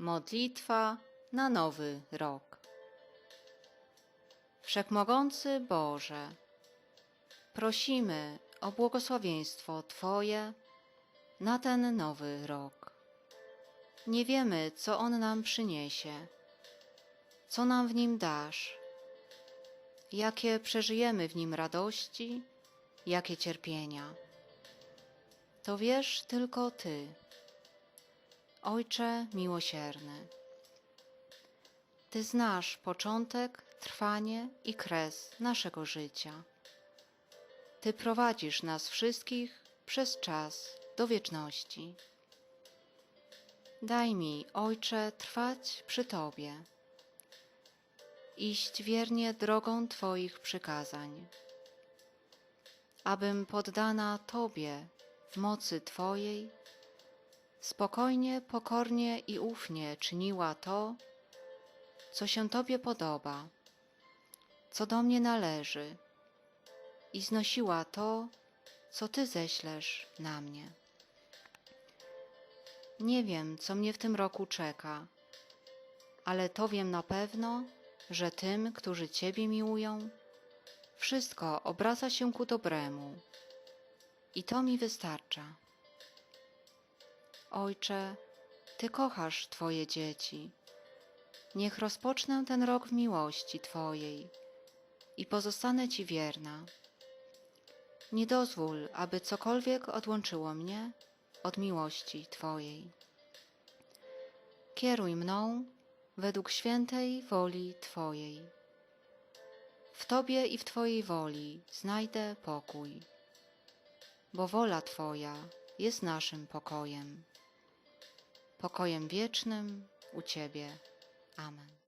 Modlitwa na nowy rok. Wszechmogący Boże, prosimy o błogosławieństwo Twoje na ten nowy rok. Nie wiemy, co on nam przyniesie, co nam w nim dasz, jakie przeżyjemy w nim radości, jakie cierpienia. To wiesz tylko Ty. Ojcze miłosierny, Ty znasz początek, trwanie i kres naszego życia. Ty prowadzisz nas wszystkich przez czas do wieczności. Daj mi, Ojcze, trwać przy Tobie, iść wiernie drogą Twoich przykazań, abym poddana Tobie w mocy Twojej spokojnie, pokornie i ufnie czyniła to, co się Tobie podoba, co do mnie należy, i znosiła to, co Ty ześlesz na mnie. Nie wiem, co mnie w tym roku czeka, ale to wiem na pewno, że tym, którzy Ciebie miłują, wszystko obraca się ku dobremu i to mi wystarcza. Ojcze, Ty kochasz Twoje dzieci. Niech rozpocznę ten rok w miłości Twojej i pozostanę Ci wierna. Nie dozwól, aby cokolwiek odłączyło mnie od miłości Twojej. Kieruj mną według świętej woli Twojej. W Tobie i w Twojej woli znajdę pokój, bo wola Twoja jest naszym pokojem, pokojem wiecznym u Ciebie. Amen.